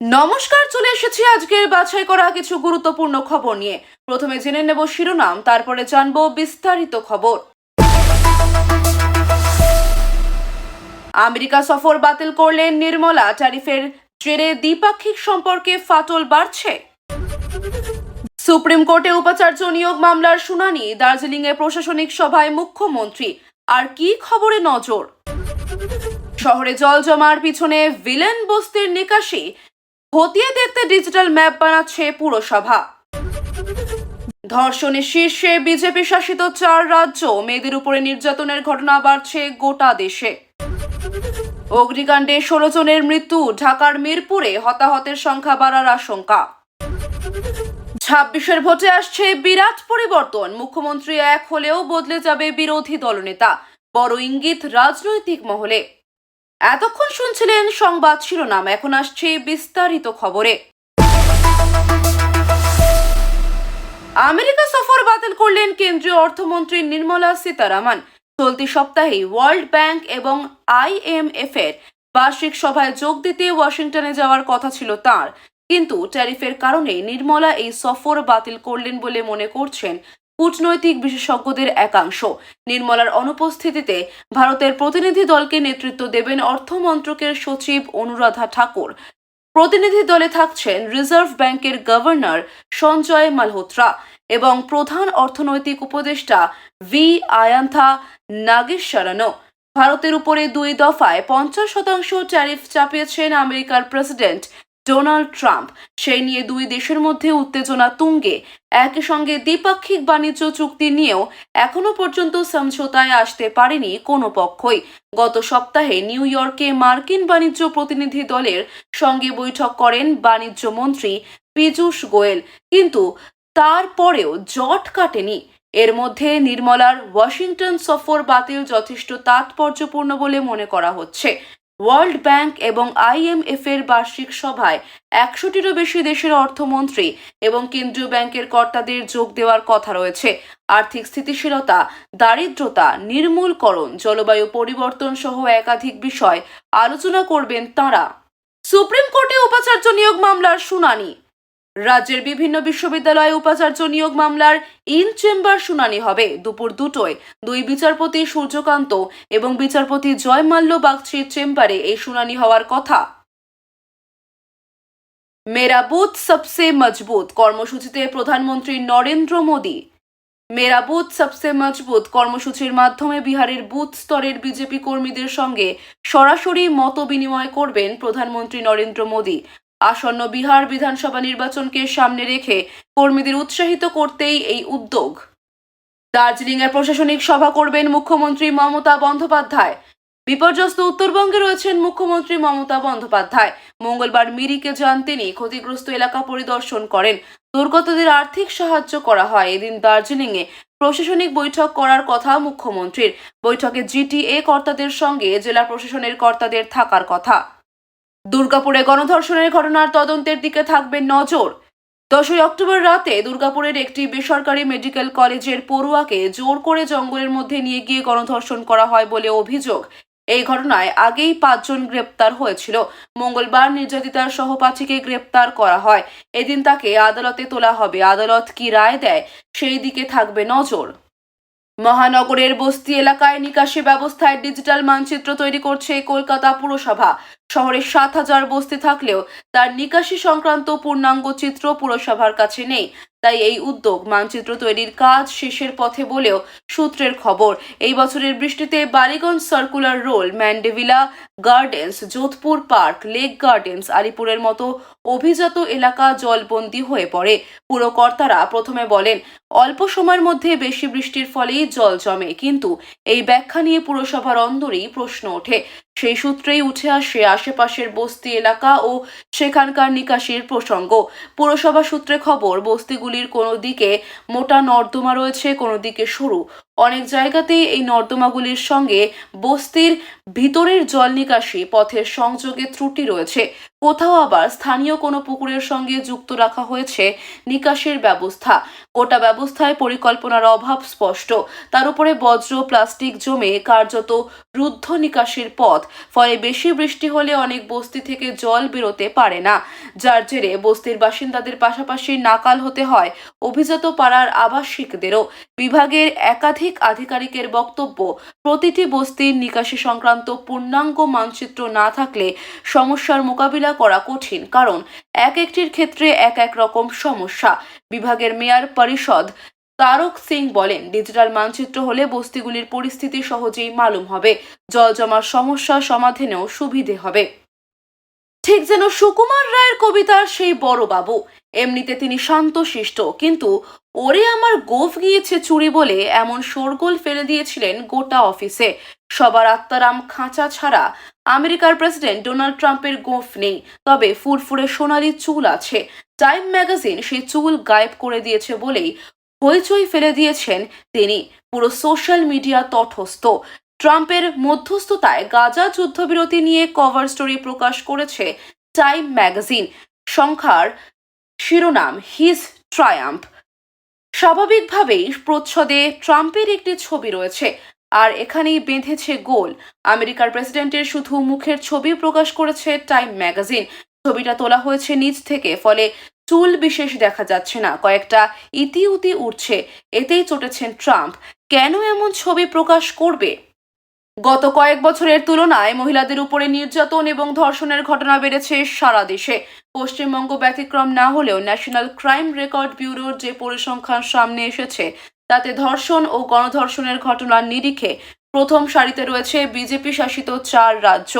নমস্কার, চলে এসেছি আজকের বাছাই করা কিছু গুরুত্বপূর্ণ খবর নিয়ে। প্রথমে জেনে নেব শিরোনাম, তারপরে জানব বিস্তারিত খবর। আমেরিকা সফর বাতিল করলেন নির্মলা, ট্যারিফের জেরে দ্বিপাক্ষিক সম্পর্কে ফাটল বাড়ছে। সুপ্রিম কোর্টে উপাচার্য নিয়োগ মামলার শুনানি, দার্জিলিংয়ে প্রশাসনিক সভায় মুখ্যমন্ত্রী। আর কি খবরে নজর? শহরে জল জমার পিছনে ভিলেন বস্তির নিকাশি খতিয়ে দেখতে ডিজিটাল ম্যাপ বানাচ্ছে পুরসভা। ধর্ষণের শীর্ষে বিজেপি শাসিত চার রাজ্য, মেয়েদের উপরে নির্যাতনের ঘটনা বাড়ছে গোটা দেশে। অগ্নিকাণ্ডে ষোলো জনের মৃত্যু, ঢাকার মিরপুরে হতাহতের সংখ্যা বাড়ার আশঙ্কা। ছাব্বিশের ভোটে আসছে বিরাট পরিবর্তন, মুখ্যমন্ত্রী এক হলেও বদলে যাবে বিরোধী দলনেতা, বড় ইঙ্গিত রাজনৈতিক মহলে। এতক্ষণ শুনছিলেন সংবাদ শিরোনাম, এখন আসছে বিস্তারিত খবরে। আমেরিকা সফর বাতিল করলেন কেন্দ্রীয় অর্থমন্ত্রী নির্মলা সীতারামন। চলতি সপ্তাহে ওয়ার্ল্ড ব্যাংক এবং আইএমএফ এর বার্ষিক সভায় যোগ দিতে ওয়াশিংটনে যাওয়ার কথা ছিল তার। কিন্তু ট্যারিফের কারণে নির্মলা এই সফর বাতিল করলেন বলে মনে করছেন কূটনৈতিক বিশেষজ্ঞদের একাংশ। নির্মলার অনুপস্থিতিতে ভারতের প্রতিনিধি দলকে নেতৃত্ব দেবেন অর্থমন্ত্রকের সচিব অনুরাধা ঠাকুর। প্রতিনিধি দলে থাকছেন রিজার্ভ ব্যাংকের গভর্নর সঞ্জয় মালহোত্রা এবং প্রধান অর্থনৈতিক উপদেষ্টা ভি আয়ান্থা নাগেশ্বরনও। ভারতের উপরে দুই দফায় পঞ্চাশ শতাংশ ট্যারিফ চাপিয়েছেন আমেরিকার প্রেসিডেন্ট ডোনাল্ড ট্রাম্প। সেই নিয়ে দুই দেশের মধ্যে উত্তেজনা তুঙ্গে। একই সঙ্গে দ্বিপাক্ষিক বাণিজ্য চুক্তি নিয়েও এখনও পর্যন্ত সমঝোতায় আসতে পারেনি কোনো পক্ষই। গত সপ্তাহে নিউ ইয়র্কে মার্কিন বাণিজ্য প্রতিনিধি দলের সঙ্গে বৈঠক করেন বাণিজ্য মন্ত্রী পীযূষ গোয়েল। কিন্তু তারপরেও জট কাটেনি। এর মধ্যে নির্মলার ওয়াশিংটন সফর বাতিল যথেষ্ট তাৎপর্যপূর্ণ বলে মনে করা হচ্ছে। ওয়ার্ল্ড ব্যাংক এবং আইএমএফ এর বার্ষিক সভায় একশোটিরও বেশি দেশের অর্থমন্ত্রী এবং কেন্দ্রীয় ব্যাংকের কর্তাদের যোগ দেওয়ার কথা রয়েছে। আর্থিক স্থিতিশীলতা, দারিদ্রতা, নির্মূলকরণ, জলবায়ু পরিবর্তন সহ একাধিক বিষয় আলোচনা করবেন তাঁরা। সুপ্রিম কোর্টে উপাচার্য নিয়োগ মামলার শুনানি। রাজ্যের বিভিন্ন বিশ্ববিদ্যালয়ে উপাচার্য নিয়োগ মামলার ইন চেম্বার শুনানি হবে। দুপুর দুটোয় দুই বিচারপতি সূর্যকান্ত এবং বিচারপতি জয়মাল্য বাগচির চেম্বারে এই শুনানি হওয়ার কথা। মেরা বুথ সবসে মজবুত, কর্মসূচিতে প্রধানমন্ত্রী নরেন্দ্র মোদী। মেরা বুথ সবসে মজবুত, কর্মসূচির মাধ্যমে বিহারের বুথ স্তরের বিজেপি কর্মীদের সঙ্গে সরাসরি মত বিনিময় করবেন প্রধানমন্ত্রী নরেন্দ্র মোদী। আসন্ন বিহার বিধানসভা নির্বাচনকে সামনে রেখে কর্মীদের উৎসাহিত করতেই এই উদ্যোগ। দার্জিলিংয়ের প্রশাসনিক সভা করবেন মুখ্যমন্ত্রী মমতা বন্দ্যোপাধ্যায়। বিপর্যস্ত উত্তরবঙ্গে রয়েছেন মুখ্যমন্ত্রী মমতা বন্দ্যোপাধ্যায়। মঙ্গলবার মিরিকে যান তিনি, ক্ষতিগ্রস্ত এলাকা পরিদর্শন করেন। দুর্গতদের আর্থিক সাহায্য করা হয়। এদিন দার্জিলিংয়ে প্রশাসনিক বৈঠক করার কথা মুখ্যমন্ত্রীর। বৈঠকে জিটিএ কর্তাদের সঙ্গে জেলা প্রশাসনের কর্তাদের থাকার কথা। দুর্গাপুরে গণধর্ষণের ঘটনার তদন্তের দিকে থাকবে নজর। দশই অক্টোবর রাতে দুর্গাপুরের একটি বেসরকারি মেডিকেল কলেজের পড়ুয়াকে জোর করে জঙ্গলের মধ্যে নিয়ে গিয়ে গণধর্ষণ করা হয় বলে অভিযোগ। এই ঘটনায় আগেই পাঁচজন গ্রেপ্তার হয়েছিল। মঙ্গলবার নির্যাতিতার সহপাঠীকে গ্রেপ্তার করা হয়। এদিন তাকে আদালতে তোলা হবে। আদালত কি রায় দেয় সেই দিকে থাকবে নজর। মহানগরের বস্তি এলাকায় নিকাশি ব্যবস্থায় ডিজিটাল মানচিত্র তৈরি করছে কলকাতা পুরসভা। শহরে সাত হাজার বস্তি থাকলেও তার নিকাশি সংক্রান্ত পূর্ণাঙ্গ চিত্র পুরসভার কাছে নেই। তাই এই উদ্যোগ মানচিত্র তৈরির কাজ শেষের পথে বলেও সূত্রের খবর, এই বছরের বৃষ্টিতে Ballygunge circular road, Mandeville gardens, Jodhpur park, lake gardens, আলিপুরের মতো অভিজাত এলাকা জলবন্দী হয়ে পড়ে। পুরকর্তারা প্রথমে বলেন, অল্প সময়ের মধ্যে বেশি বৃষ্টির ফলেই জল জমে, কিন্তু এই ব্যাখ্যা নিয়ে পুরসভার অন্দরেই প্রশ্ন ওঠে। সেই সূত্রেই উঠে আসে আশেপাশের বস্তি এলাকা ও সেখানকার নিকাশির প্রসঙ্গ। পুরসভা সূত্রে খবর, বস্তিগুলির কোনো দিকে মোটা নর্দমা রয়েছে, কোনো দিকে সরু। অনেক জায়গাতেই এই নর্দমাগুলির সঙ্গে বস্তির ভিতরের জল নিকাশি পথের সংযোগে ত্রুটি রয়েছে। কোথাও আবার স্থানীয় কোনো পুকুরের সঙ্গে যুক্ত রাখা হয়েছে নিকাশির ব্যবস্থা। গোটা ব্যবস্থায় পরিকল্পনার অভাব স্পষ্ট। তার উপরে বজ্র, প্লাস্টিক জমে কার্যত রুদ্ধ নিকাশির পথ, ফলে বেশি বৃষ্টি হলে অনেক বস্তি থেকে জল বেরোতে পারে না। যার জেরে বস্তির বাসিন্দাদের পাশাপাশি নাকাল হতে হয় অভিজাত পাড়ার আবাসিকদেরও। বিভাগের একাধিক আধিকারিকের বক্তব্য, প্রতিটি বস্তির নিকাশি সংক্রান্ত পূর্ণাঙ্গ মানচিত্র না থাকলে সমস্যার মোকাবিলা করা কঠিন, কারণ এক একটির ক্ষেত্রে এক এক রকম সমস্যা। বিভাগের মেয়র পরিষদ তারক সিং বলেন, ডিজিটাল মানচিত্র হলে বস্তিগুলির পরিস্থিতি সহজেই মালুম হবে জল জমার সমস্যা সমাধানেও সুবিধে হবে। ঠিক যেন সুকুমার রায়ের কবিতার সেই বড় বাবু। এমনিতে তিনি শান্তশিষ্ট, কিন্তু ওরে আমার গোফ গিয়েছে চুরি বলে এমন শোরগোল ফেলে দিয়েছিলেন গোটা অফিসে। সবার আত্মারাম খাঁচা ছাড়া আমেরিকার প্রেসিডেন্ট ডোনাল্ড ট্রাম্পের গোফ নেই, তবে ফুরফুরে সোনালি চুল আছে। টাইম ম্যাগাজিন সেই চুল গায়েব করে দিয়েছে বলেই হইচই ফেলে দিয়েছেন তিনি। পুরো সোশ্যাল মিডিয়া তটস্থ। ট্রাম্পের মধ্যস্থতায় গাজা যুদ্ধবিরতি নিয়ে কভার স্টোরি প্রকাশ করেছে টাইম ম্যাগাজিন। সংখ্যার শিরোনাম, হিজ ট্রায়াম্প। স্বাভাবিকভাবেই প্রচ্ছদে ট্রাম্পের একটি ছবি রয়েছে, আর এখানেই বেঁধেছে গোল। আমেরিকার প্রেসিডেন্টের শুধু মুখের ছবি প্রকাশ করেছে টাইম ম্যাগাজিন। ছবিটা তোলা হয়েছে নিচ থেকে, ফলে চুল বিশেষ দেখা যাচ্ছে না। কয়েকটা ইতি উতি উঠছে এতেই চটেছেন ট্রাম্প। কেন এমন ছবি প্রকাশ করবে? গত কয়েক বছরের তুলনায় মহিলাদের উপরে নির্যাতন এবং ধর্ষণের ঘটনা বেড়েছে সারা দেশে। পশ্চিমবঙ্গ ব্যতিক্রম না হলেও ন্যাশনাল ক্রাইম রেকর্ড ব্যুরোর যে পরিসংখ্যান সামনে এসেছে, তাতে ধর্ষণ ও গণধর্ষণের ঘটনার নিরিখে প্রথম সারিতে রয়েছে বিজেপি শাসিত চার রাজ্য।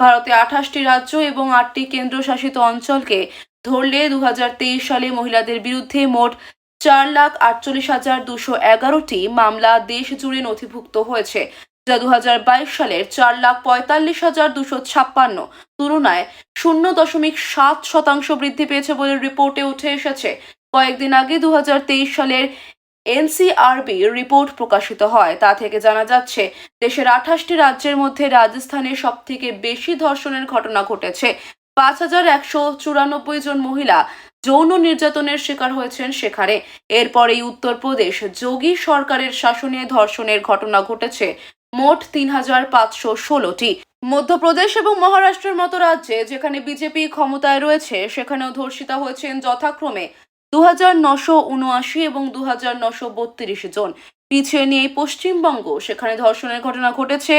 ভারতে আঠাশটি রাজ্য এবং আটটি কেন্দ্রশাসিত অঞ্চলকে ধরলে দু হাজার তেইশ সালে মহিলাদের বিরুদ্ধে মোট চার লাখ আটচল্লিশ হাজার দুশো এগারোটি মামলা দেশ জুড়ে নথিভুক্ত হয়েছে। যা দু হাজার বাইশ সালের চার লাখ পঁয়তাল্লিশ হাজার দুশো ছাপ্পান্ন। তুলনায় শূন্য দশমিক সাত শতাংশ বৃদ্ধি পেয়েছে বলে রিপোর্টে উঠে এসেছে। কয়েকদিন আগে দু হাজার তেইশ সালের এনসিআরবি রিপোর্ট প্রকাশিত হয়। তা থেকে জানা যাচ্ছে, দেশের আঠাশটি রাজ্যের মধ্যে রাজস্থানে সবথেকে বেশি ধর্ষণের ঘটনা ঘটেছে। পাঁচ হাজার একশো চুরানব্বই জন মহিলা যৌন নির্যাতনের শিকার হয়েছেন সেখানে। এরপরেই উত্তরপ্রদেশ যোগী সরকারের শাসনে ধর্ষণের ঘটনা ঘটেছে। মোট তিন হাজার পাঁচশো ষোলোটি। মধ্যপ্রদেশ এবং মহারাষ্ট্রের মতো রাজ্যে যেখানে বিজেপি ক্ষমতায় রয়েছে, সেখানেও ধর্ষিতা হয়েছেন যথাক্রমে দু হাজার নশো উনআশি এবং দু হাজার নশো বত্রিশ জন। পিছিয়ে নিয়ে পশ্চিমবঙ্গ, সেখানে ধর্ষণের ঘটনা ঘটেছে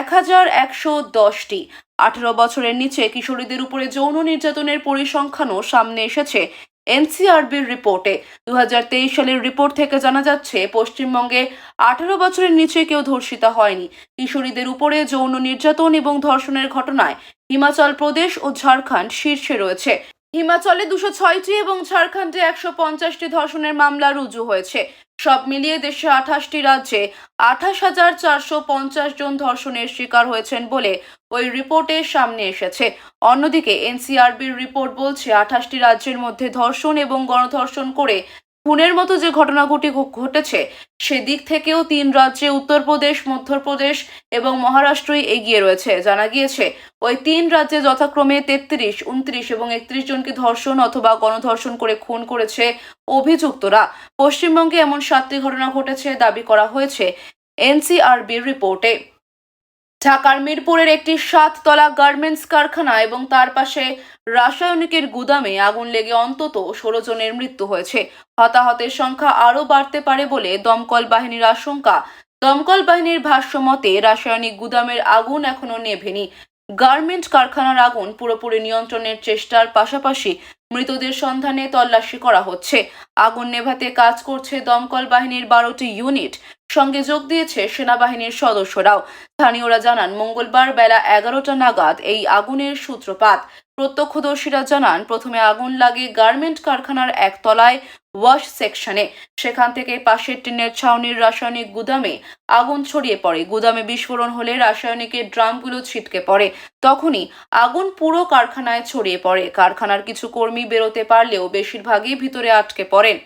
এক হাজার একশো দশটি। আঠারো বছরের নিচে কিশোরীদের উপরে যৌন নির্যাতনের পরিসংখ্যানও সামনে এসেছে। এনসিআরবির রিপোর্টে। দু হাজার তেইশ সালের রিপোর্ট থেকে জানা যাচ্ছে, পশ্চিমবঙ্গে আঠারো বছরের নিচে কেউ ধর্ষিত হয়নি। কিশোরীদের উপরে যৌন নির্যাতন এবং ধর্ষণের ঘটনায় হিমাচল প্রদেশ ও ঝাড়খণ্ড শীর্ষে রয়েছে। হিমাচলে দুশো ছয়টি এবং ঝাড়খণ্ডে একশো পঞ্চাশটি ধর্ষণের মামলা রুজু হয়েছে। সব মিলিয়ে দেশে আঠাশটি রাজ্যে আঠাশ হাজার চারশো পঞ্চাশ জন ধর্ষণের শিকার হয়েছেন বলে ওই রিপোর্টে সামনে এসেছে। অন্যদিকে এনসিআরবির রিপোর্ট বলছে, আঠাশটি রাজ্যের মধ্যে ধর্ষণ এবং গণধর্ষণ করে খুনের মতো যে ঘটনাগুটি ঘটেছে, সেদিক থেকেও তিন রাজ্যে উত্তরপ্রদেশ, মধ্যপ্রদেশ এবং মহারাষ্ট্রই এগিয়ে রয়েছে। জানা গিয়েছে, ওই তিন রাজ্যে যথাক্রমে তেত্রিশ, উনত্রিশ এবং একত্রিশ জনকে ধর্ষণ অথবা গণধর্ষণ করে খুন করেছে অভিযুক্তরা। পশ্চিমবঙ্গে এমন সাতটি ঘটনা ঘটেছে, দাবি করা হয়েছে এনসিআরবির রিপোর্টে। ঢাকার মিরপুরের একটি সাততলা গার্মেন্টস কারখানা এবং তার পাশে রাসায়নিকের গুদামে আগুন লেগে অন্তত ষোলো জনের মৃত্যু হয়েছে। হতাহতের সংখ্যা আরও বাড়তে পারে বলে দমকল বাহিনীর আশঙ্কা। দমকল বাহিনীর ভাষ্য মতে, রাসায়নিক গুদামের আগুন এখনও নেভেনি। গার্মেন্ট কারখানার আগুন পুরোপুরি নিয়ন্ত্রণের চেষ্টার পাশাপাশি মৃতদের সন্ধানে তল্লাশি করা হচ্ছে। আগুন নেভাতে কাজ করছে দমকল বাহিনীর বারোটি ইউনিট। সঙ্গে যোগ দিয়েছে সেনাবাহিনীর সদস্যরাও। স্থানীয়রা জানান, মঙ্গলবার বেলা এগারোটা নাগাদ এই আগুনের সূত্রপাত। প্রত্যক্ষদর্শীরা জানান, প্রথমে আগুন লাগে গার্মেন্ট কারখানার একতলায় ওয়াশ সেকশনে, সেখান থেকে পাশের টিনের ছাউনির রাসায়নিক গুদামে আগুন ছড়িয়ে পড়ে। গুদামে বিস্ফোরণ হলে রাসায়নিকের ড্রামগুলো ছিটকে পড়ে। তখনই আগুন পুরো কারখানায় ছড়িয়ে পড়ে। কারখানার কিছু কর্মী বেরোতে পারলেও বেশিরভাগই ভিতরে আটকে পড়েন।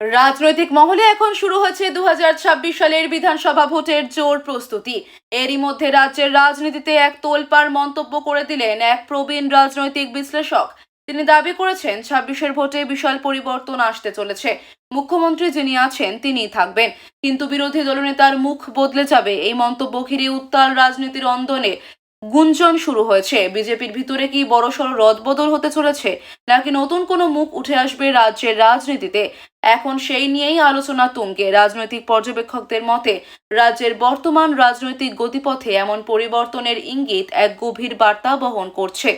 রাজনৈতিক মহলে এখন শুরু হয়েছে দুহাজার ছাব্বিশ সালের বিধানসভা ভোটের জোর প্রস্তুতি। এরই মধ্যে রাজ্যের রাজনীতিতে এক তোলপাড় মন্তব্য করে দিলেন এক প্রবীণ রাজনৈতিক বিশ্লেষক। তিনি দাবি করেছেন, ছাব্বিশের ভোটে বিশাল পরিবর্তন আসতে চলেছে। মুখ্যমন্ত্রী যিনি আছেন, তিনিই থাকবেন। কিন্তু বিরোধী দলনেতার মুখ বদলে যাবে এই মন্তব্য ঘিরে উত্তাল রাজনীতির অন্দনে গুঞ্জন শুরু হয়েছে। বিজেপির ভিতরে কি বড়সড় রদবদল হতে চলেছে, নাকি নতুন কোনো মুখ উঠে আসবে রাজ্যের রাজনীতিতে? এখন সেই নিয়েই আলোচনা তুঙ্গে। রাজনৈতিক পর্যবেক্ষকদের মতে, রাজ্যের বর্তমান রাজনৈতিক গতিপথে এমন পরিবর্তনের ইঙ্গিত এক গভীর বার্তা বহন করছে।